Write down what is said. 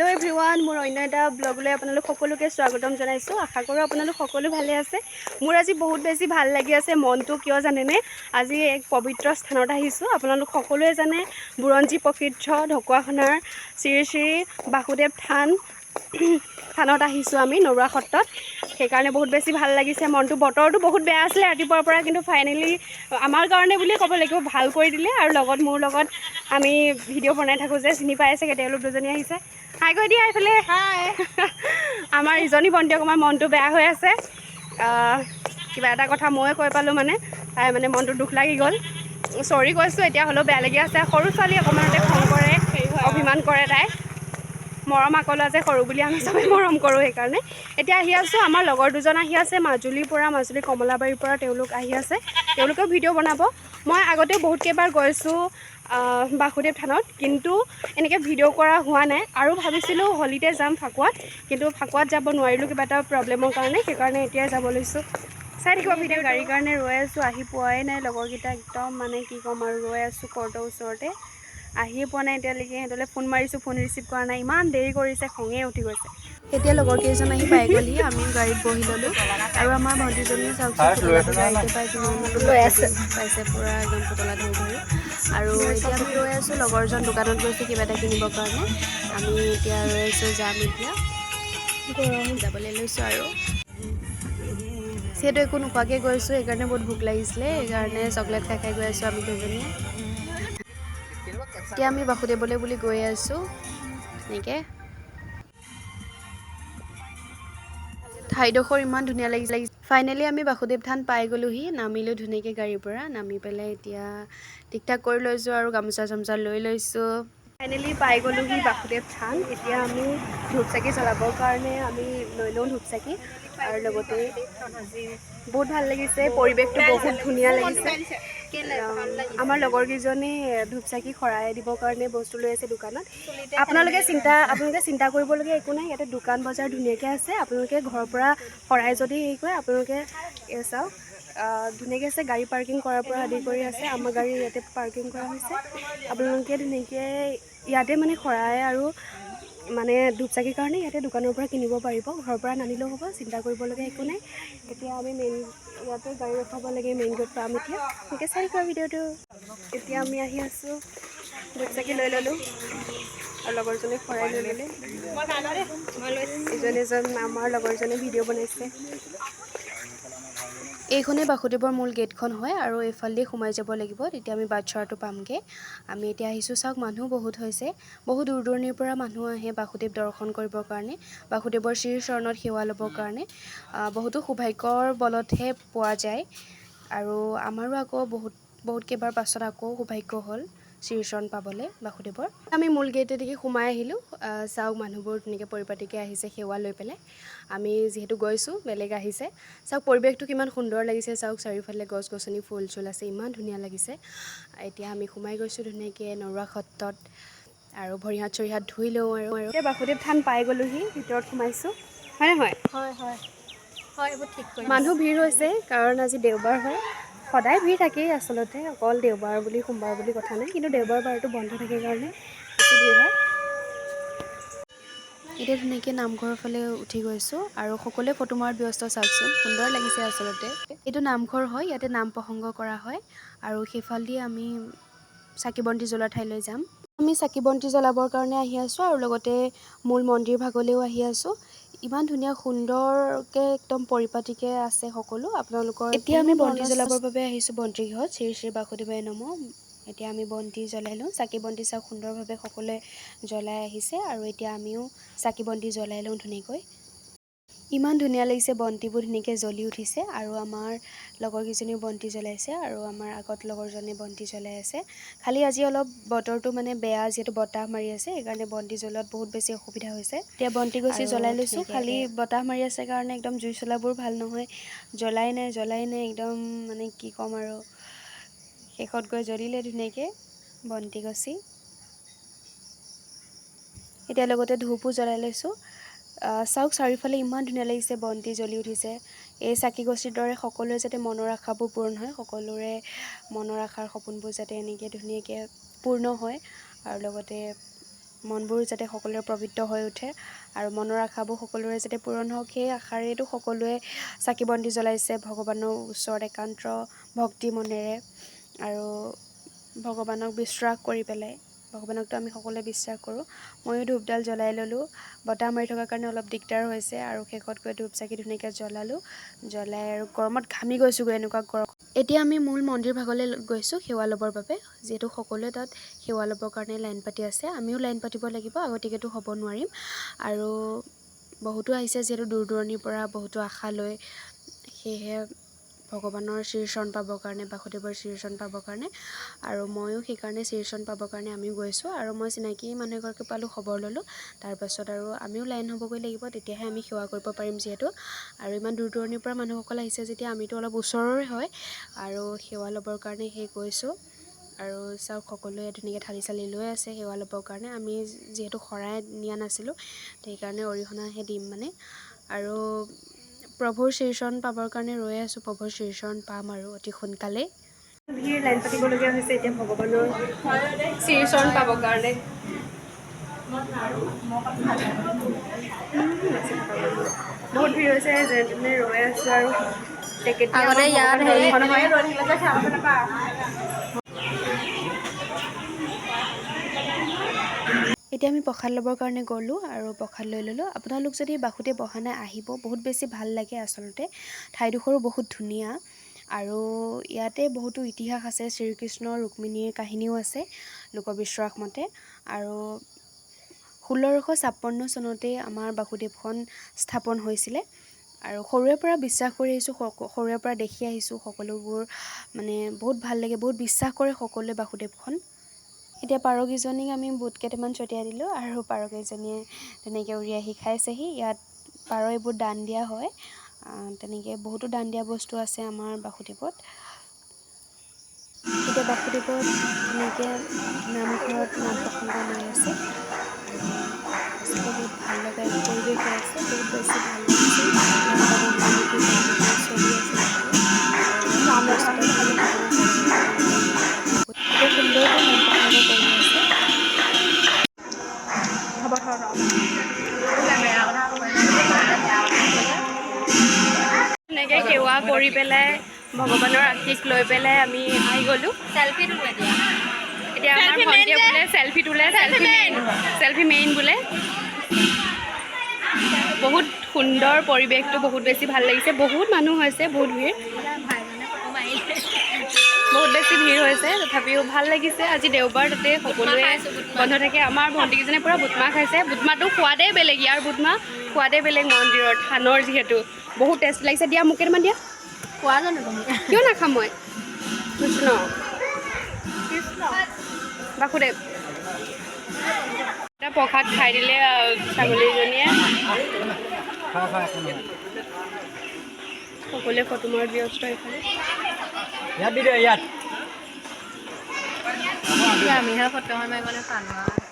Hello everyone মোৰ অন্য এটা ব্লগলৈ আপোনালোক সকলোকে স্বাগতম জনাইছোঁ। আশা কৰোঁ আপোনালোক সকলো ভালে আছে। মোৰ আজি বহুত বেছি ভাল লাগি আছে মনটো কিয় জানেনে? আজি এক পবিত্ৰ স্থানত আহিছোঁ। আপোনালোক সকলোৱে জানে বুৰঞ্জী প্ৰসিদ্ধ ঢকুৱাখানাৰ শ্ৰী শ্ৰী বাসুদেৱ থান থানত আহিছোঁ আমি নৰুৱা সত্ৰত। সেইকাৰণে বহুত বেছি ভাল লাগিছে মনটো। বতৰটো বহুত বেয়া আছিলে ৰাতিপুৱাৰ পৰা কিন্তু ফাইনেলি আমাৰ কাৰণে বুলিয়ে ক'ব লাগিব ভাল কৰি দিলে। আৰু লগত মোৰ লগত আমি ভিডিঅ' বনাই থাকোঁ যে চিনি পাই চাগে তেওঁলোক দুজনী আহিছে। হাই কৈ দিয়া এইফালে হাই আমাৰ ইজনী ভণ্টি অকণমান মনটো বেয়া হৈ আছে। কিবা এটা কথা ময়ে কৈ পালোঁ মানে। তাই মানে মনটো দুখ লাগি গ'ল। চৰি কৈছোঁ এতিয়া হ'লেও বেয়া লাগি আছে। সৰু ছোৱালী অকণমানতে খং কৰে অভিমান কৰে তাই। মৰম আকলা যে সৰু বুলি আমি চবেই মৰম কৰোঁ সেইকাৰণে। এতিয়া আহি আছোঁ আমাৰ লগৰ দুজন আহি আছে মাজুলীৰ পৰা মাজুলী কমলাবাৰীৰ পৰা তেওঁলোক আহি আছে। তেওঁলোকেও ভিডিঅ' বনাব। মই আগতেও বহুত কেইবাৰ গৈছোঁ বাসুদেৱ থানত কিন্তু এনেকৈ ভিডিঅ' কৰা হোৱা নাই। আৰু ভাবিছিলোঁ হলিতে যাম ফাকুৱাত কিন্তু ফাকুৱাত যাব নোৱাৰিলোঁ কিবা এটা প্ৰব্লেমৰ কাৰণে সেইকাৰণে এতিয়াই যাব লৈছোঁ। চাই থাকিব ভিডিঅ' গাড়ীৰ কাৰণে ৰৈ আছোঁ আহি পোৱাই নাই লগৰকেইটা একদম মানে কি ক'ম আৰু ৰৈ আছোঁ কৰ্টৰ ওচৰতে। আহিয়ে পোৱা নাই এতিয়ালৈকে সিহঁতলৈ ফোন মাৰিছোঁ ফোন ৰিচিভ কৰা নাই ইমান দেৰি কৰিছে খঙে উঠি গৈছে। এতিয়া লগৰ কেইজন আহি পাই গ'লহি আমিও গাড়ীত বহি ল'লোঁ। আৰু আমাৰ ভণ্টিজনীও চাওকচোন পুতলাটো গাড়ীতে পাই কিমান লৈ আছে। পাইছে পূৰা একদম পুতলা ধৰি ধৰি। আৰু এতিয়া আমি ৰৈ আছোঁ লগৰজন দোকানত গৈছে কিবা এটা কিনিবৰ কাৰণে। আমি এতিয়া ৰৈ আছোঁ যাম এতিয়া। যাবলৈ লৈছোঁ আৰু। যিহেতু একো নোখোৱাকৈ গৈছোঁ সেইকাৰণে বহুত ভোক লাগিছিলে সেইকাৰণে চকলেট খাই খাই গৈ আছোঁ আমি দুজনীয়ে এতিয়া আমি বাসুদেৱলৈ বুলি গৈ আছোঁ। এনেকৈ। ঠাইডোখৰ ইমান ধুনীয়া লাগিছে লাগিছে ফাইনেলি আমি বাসুদেৱ থান পাই গ'লোহি। নামিলোঁ ধুনীয়াকৈ গাড়ীৰ পৰা। নামি পেলাই এতিয়া ঠিক ঠাক কৰি লৈছোঁ আৰু গামোচা চামোচা লৈ লৈছোঁ। ফাইনেলি পাই গ'লোহি বাসুদেৱ থান। এতিয়া আমি ধূপ চাকি জ্বলাবৰ কাৰণে আমি লৈ লওঁ ধূপ চাকি আৰু লগতে বহুত ভাল লাগিছে। পৰিৱেশটো বহুত ধুনীয়া লাগিছে। আম, আমাৰ লগৰকেইজনে ধূপ চাকি শৰাই দিবৰ কাৰণে বস্তু লৈ আছে দোকানত। আপোনালোকে চিন্তা আপোনালোকে চিন্তা কৰিবলগীয়া একো নাই ইয়াতে দোকান বজাৰ ধুনীয়াকৈ আছে। আপোনালোকে ঘৰৰ পৰা শৰাই যদি হেৰি কৰে আপোনালোকে চাওক ধুনীয়াকৈ আছে গাড়ী পাৰ্কিং কৰাৰ পৰা আদি কৰি আছে আমাৰ গাড়ী ইয়াতে পাৰ্কিং কৰা হৈছে। আপোনালোকে ধুনীয়াকৈ ইয়াতে মানে শৰাই আৰু মানে ধূপ চাকিৰ কাৰণে ইয়াতে দোকানৰ পৰা কিনিব পাৰিব ঘৰৰ পৰা নানিলেও হ'ব চিন্তা কৰিবলগীয়া একো নাই। এতিয়া আমি মেইন ইয়াতে গাড়ী ৰখাব লাগে মেইন গেট পাম এতিয়া এনেকৈ চাই কোৱা ভিডিঅ'টো। এতিয়া আমি আহি আছোঁ ধূপ চাকি লৈ ল'লোঁ। আৰু লগৰজনে শৰাই লৈ ল'লে। ইজন এজন আমাৰ লগৰজনে ভিডিঅ' বনাইছে। এইখনেই বাসুদেৱৰ মূল গেটখন হয় আৰু এইফালেদি সোমাই যাব লাগিব তেতিয়া আমি বাটচৰাটো পামগৈ। আমি এতিয়া আহিছোঁ চাওক মানুহ বহুত হৈছে। বহু দূৰ দূৰণিৰ পৰা মানুহ আহে বাসুদেৱ দৰ্শন কৰিবৰ কাৰণে বাসুদেৱৰ শ্ৰী চৰণত সেৱা ল'বৰ কাৰণে। বহুতো সৌভাগ্যৰ বলতহে পোৱা যায়। আৰু আমাৰো আকৌ বহুত বহুত কেইবাৰ পাছত আকৌ সৌভাগ্য হ'ল। শ্ৰীচৰণ পাবলৈ বাসুদেৱৰ আমি মূল গেটেদিকে সোমাই আহিলোঁ। আহ, চাওক মানুহবোৰ ধুনীয়াকৈ পৰিপাটিকৈ আহিছে সেৱা লৈ পেলাই। আমি যিহেতু গৈছোঁ বেলেগ আহিছে। চাওক পৰিৱেশটো কিমান সুন্দৰ লাগিছে। চাওক চাৰিওফালে গছ গছনি ফুল চুল আছে ইমান ধুনীয়া লাগিছে। এতিয়া আমি সোমাই গৈছোঁ ধুনীয়াকৈ নৰুৱা সত্ৰত আৰু ভৰি হাত চৰি হাত ধুই লওঁ আৰু। আৰু এতিয়া বাসুদেৱ থান পাই গ'লোহি ভিতৰত সোমাইছোঁ। হয় নহয়? হয় হয়। হয় এইবোৰ ঠিক মানুহ ভিৰ হৈছে কাৰণ আজি দেওবাৰ হয়। সদায় ভিৰ থাকেই আচলতে অকল দেওবাৰ বুলি সোমবাৰ বুলি কথা নাই কিন্তু দেওবাৰ বাৰটো বন্ধ থাকে কাৰণে এতিয়া ধুনীয়াকৈ নামঘৰৰ ফালে উঠি গৈছোঁ আৰু সকলোৱে ফটো মৰাত ব্যস্ত চাওকচোন সুন্দৰ লাগিছে আচলতে। এইটো নামঘৰ হয় ইয়াতে নাম প্ৰসংগ কৰা হয় আৰু সেইফালেদি আমি চাকি বন্তি জ্বলোৱা ঠাইলৈ যাম। আমি চাকি বন্তি জ্বলাবৰ কাৰণে আহি আছোঁ আৰু লগতে মূল মন্দিৰ ভাগলৈও আহি আছোঁ। ইমান ধুনীয়া সুন্দৰকৈ একদম পৰিপাটিকৈ আছে সকলো। আপোনালোকৰ এতিয়া আমি বন্তি জ্বলাবৰ বাবে আহিছোঁ বন্তি গৃহত শ্ৰী শ্ৰী বাসুদেৱাই নম। এতিয়া আমি বন্তি জ্বলাই লওঁ। চাকি বন্তি চাওক সুন্দৰভাৱে সকলোৱে জ্বলাই আহিছে। আৰু এতিয়া আমিও চাকি বন্তি জ্বলাই লওঁ ধুনীয়াকৈ। ইমান ধুনীয়া লাগিছে বন্তিবোৰ ধুনীয়াকৈ জ্বলি উঠিছে আৰু আমাৰ লগৰকেইজনীও বন্তি জ্বলাইছে আৰু আমাৰ আগত লগৰজনে বন্তি জ্বলাই আছে। খালি আজি অলপ বতৰটো মানে বেয়া যিহেতু বতাহ মাৰি আছে সেইকাৰণে বন্তি জ্বলোৱাত বহুত বেছি অসুবিধা হৈছে। এতিয়া বন্তি গছি জ্বলাই লৈছোঁ খালি বতাহ মাৰি আছে কাৰণে একদম জুই চলাবোৰ ভাল নহয়। জ্বলাই নাই জ্বলাই নাই একদম মানে কি ক'ম আৰু। শেষত গৈ জ্বলিলে ধুনীয়াকৈ বন্তি গছি। এতিয়া লগতে ধূপো জ্বলাই লৈছোঁ। চাওক চাৰিওফালে ইমান ধুনীয়া লাগিছে বন্তি জ্বলি উঠিছে। এই চাকি গছিৰ দৰে সকলোৰে যাতে মনৰ আশাবোৰ পূৰণ হয় সকলোৰে মনৰ আশাৰ সপোনবোৰ যাতে এনেকৈ ধুনীয়াকৈ পূৰ্ণ হয় আৰু লগতে মনবোৰ যাতে সকলোৰে পবিত্ৰ হৈ উঠে আৰু মনৰ আশাবোৰ সকলোৰে যাতে পূৰণ হওক সেই আশাৰেতো সকলোৱে চাকি বন্তি জ্বলাইছে ভগৱানৰ ওচৰত একান্ত ভক্তি মনেৰে আৰু ভগৱানক বিশ্বাস কৰি পেলাই। ভগৱানকতো আমি সকলোৱে বিশ্বাস কৰোঁ। ময়ো ধূপডাল জ্বলাই ল'লোঁ। বতাহ মাৰি থকাৰ কাৰণে অলপ দিগদাৰ হৈছে আৰু শেষত গৈ ধূপ চাকি ধুনীয়াকৈ জ্বলালোঁ। জ্বলাই আৰু গৰমত ঘামি গৈছোঁগৈ এনেকুৱা গৰম। এতিয়া আমি মূল মন্দিৰ ভাগলৈ গৈছোঁ সেৱা ল'বৰ বাবে। যিহেতু সকলোৱে তাত সেৱা ল'বৰ কাৰণে লাইন পাতি আছে। আমিও লাইন পাতিব লাগিব আগতীয়াকৈতো হ'ব নোৱাৰিম। আৰু বহুতো আহিছে যিহেতু দূৰ দূৰণিৰ পৰা বহুতো আশা লৈ। সেয়েহে ভগৱানৰ শ্ৰীচৰণ পাবৰ কাৰণে বাসুদেৱৰ শ্ৰীচৰণ পাবৰ কাৰণে। আৰু ময়ো সেইকাৰণে শ্ৰীচৰণ পাবৰ কাৰণে আমিও গৈছোঁ। আৰু মই চিনাকি মানুহ এগৰাকী পালোঁ খবৰ ল'লোঁ। তাৰপাছত আৰু আমিও লাইন হ'বগৈ লাগিব তেতিয়াহে আমি সেৱা কৰিব পাৰিম যিহেতু। আৰু ইমান দূৰ দূৰণিৰ পৰা মানুহসকল আহিছে যেতিয়া আমিতো অলপ ওচৰৰে হয়। আৰু সেৱা ল'বৰ কাৰণে সেই গৈছোঁ। আৰু চাওক সকলোৱে ধুনীয়াকৈ থালি চালি লৈ আছে সেৱা ল'বৰ কাৰণে। আমি যিহেতু শৰাই নিয়া নাছিলোঁ সেইকাৰণে অৰিহণাহে দিম মানে। আৰু প্ৰভুৰ শ্ৰীচৰণ পাবৰ কাৰণে ৰৈ আছোঁ প্ৰভুৰ শ্ৰীচৰণ পাম আৰু অতি সোনকালেই। ভিৰ লাইন পাতিবলগীয়া হৈছে এতিয়া ভগৱানৰ শ্ৰীচৰণ পাবৰ কাৰণে। বহুত ভিৰ হৈছে যেনে তেনে ৰৈ আছোঁ আৰু। আগতে ইয়াত হেৰি- এতিয়া আমি প্ৰসাদ ল'বৰ কাৰণে গ'লোঁ আৰু প্ৰসাদ লৈ ল'লোঁ। আপোনালোক যদি বাসুদেৱ অহা নাই আহিব। বহুত বেছি ভাল লাগে আচলতে। ঠাইডোখৰো বহুত ধুনীয়া। আৰু ইয়াতে বহুতো ইতিহাস আছে। শ্ৰীকৃষ্ণ ৰুক্মিণীৰ কাহিনীও আছে লোকবিশ্বাস মতে। আৰু ষোল্লশ ছাপন্ন চনতেই আমাৰ বাসুদেৱখন স্থাপন হৈছিলে। আৰু সৰুৰে পৰা বিশ্বাস কৰি আহিছোঁ সৰুৰে পৰা দেখি আহিছোঁ। সকলোবোৰ মানে বহুত ভাল লাগে বহুত বিশ্বাস কৰে সকলোৱে বাসুদেৱখন। এতিয়া পাৰকেইজনীক আমি বুট কেইটামান ছটিয়াই দিলোঁ আৰু পাৰকেইজনীয়ে তেনেকৈ উৰি আহি খাইছেহি। ইয়াত পাৰ এইবোৰ দান দিয়া হয়। তেনেকৈ বহুতো দান দিয়া বস্তু আছে আমাৰ বাসুদেৱত। এতিয়া বাসুদেৱত ধুনীয়াকৈ নামঘৰত নাম প্ৰসংগ হৈ আছে। বহুত ভাল লগা পৰিৱেশ হৈ আছে বহুত বেছি ভাল লাগিছে চলি আছে। কৰি পেলাই ভগৱানৰ আশীষ লৈ পেলাই আমি আহি গ'লোঁ। চেলফি তোলো এতিয়া আমাৰ ভণ্টিয়ে বোলে চেলফি তোলে চেলফি মেইন চেলফি মেইন বোলে। বহুত সুন্দৰ পৰিৱেশটো বহুত বেছি ভালো লাগিছে। বহুত মানুহ হৈছে বহুত ভিৰ। বহুত বেছি ভিৰ হৈছে। তথাপিও ভালো লাগিছে। আজি দেওবাৰ তাতে সকলোৱে বন্ধ থাকে। আমাৰ ভণ্টিকেইজনীয়ে পূৰা বুটমাহ খাইছে। বুটমাহটো সোৱাদেই বেলেগ ইয়াৰ বুটমাহ সোৱাদেই বেলেগ মন্দিৰৰ থানৰ যিহেতু। বহুত টেষ্ট লাগিছে। দিয়া মোক কেইটামান দিয়া? কোৱা জানো তুমি কিয় নাখাম মই কৃষ্ণ। বাসুদেৱ। এটা প্ৰসাদ খাই দিলে ছাগলীজনীয়ে। সকলোৱে ফটো মৰাত ব্যস্ত এইফালে। ইয়াত দি দে ইয়াত। আমিহে ফটোখন মাৰিবলৈ পালোঁ